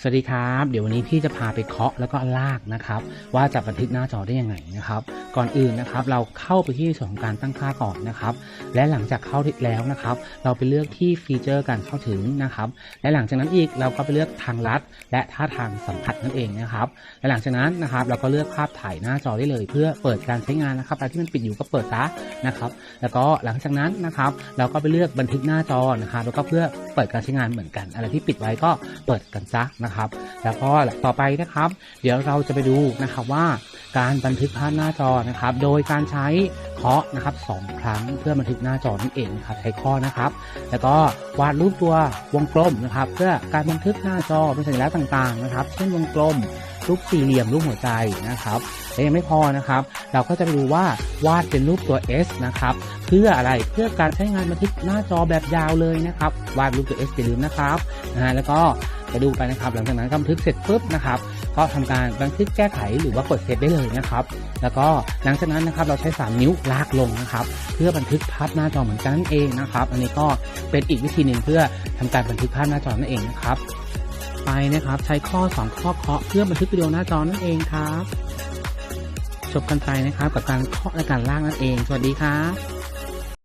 สวัสดีครับ เดี๋ยววันนี้พี่จะพาไปเคาะแล้วก็ลากนะครับ ว่าจะบันทึกหน้าจอได้ยังไงนะครับ ก่อนอื่นนะครับเราเข้าไปที่ส่วนของการตั้งค่าก่อนนะครับ และหลังจากเข้าแล้วนะครับ เราไปเลือกที่ฟีเจอร์การเข้าถึงนะครับ และหลังจากนั้นอีกเราก็ไปเลือกทางลัด และท่าทางสัมผัสนั่นเองนะครับ และหลังจากนั้นนะครับเราก็เลือกภาพถ่ายหน้าจอได้เลย เพื่อเปิดการใช้งานนะครับอะไรที่มันปิดอยู่ก็เปิดซะนะครับ แล้วก็หลังจากนั้นนะครับ เราก็ไปเลือกบันทึกหน้าจอนะครับ แล้วก็เพื่อเปิดการใช้งานเหมือนกัน อะไรที่ปิดไว้ก็เปิดกันซะนะครับ แล้วก็ต่อไปนะครับ เดี๋ยวเราจะไปดูนะครับว่าการบันทึกภาพหน้าจอนะครับ โดยการใช้เคาะนะครับสองครั้งเพื่อบันทึกหน้าจอนั่นเองครับใช้เคาะนะครับ แล้วก็วาดรูปตัววงกลมนะครับ เพื่อการบันทึกหน้าจอเป็นสัญลักษณ์ต่างๆนะครับ เช่นวงกลม รูปสี่เหลี่ยมรูปหัวใจนะครับและยังไม่พอนะครับ เราก็จะไปดูว่าวาดเป็นรูปตัว S นะครับเพื่ออะไรเพื่อการใช้งานบันทึกหน้าจอแบบยาวเลยนะครับวาดรูปตัว S อย่าลืมนะครับนะฮะแล้วก็ไปดูไปนะครับ หลังจากนั้นก็บันทึกเสร็จปุ๊บนะครับก็ทำการบันทึกแก้ไขหรือว่ากดเซฟได้เลยนะครับ แล้วก็หลังจากนั้นนะครับเราใช้ 3 นิ้วลากลงนะครับ เพื่อบันทึกภาพหน้าจอเหมือนกันนั่นเองนะครับ อันนี้ก็เป็นอีกวิธีหนึ่งเพื่อทำการบันทึกภาพหน้าจอนั่นเองนะครับ ไปนะครับ ใช้ข้อ 2 ข้อเคาะเพื่อบันทึกวิดีโอหน้าจอนั่นเองครับ จบกันไปนะครับกับการเคาะและการลากนั่นเอง สวัสดีครับ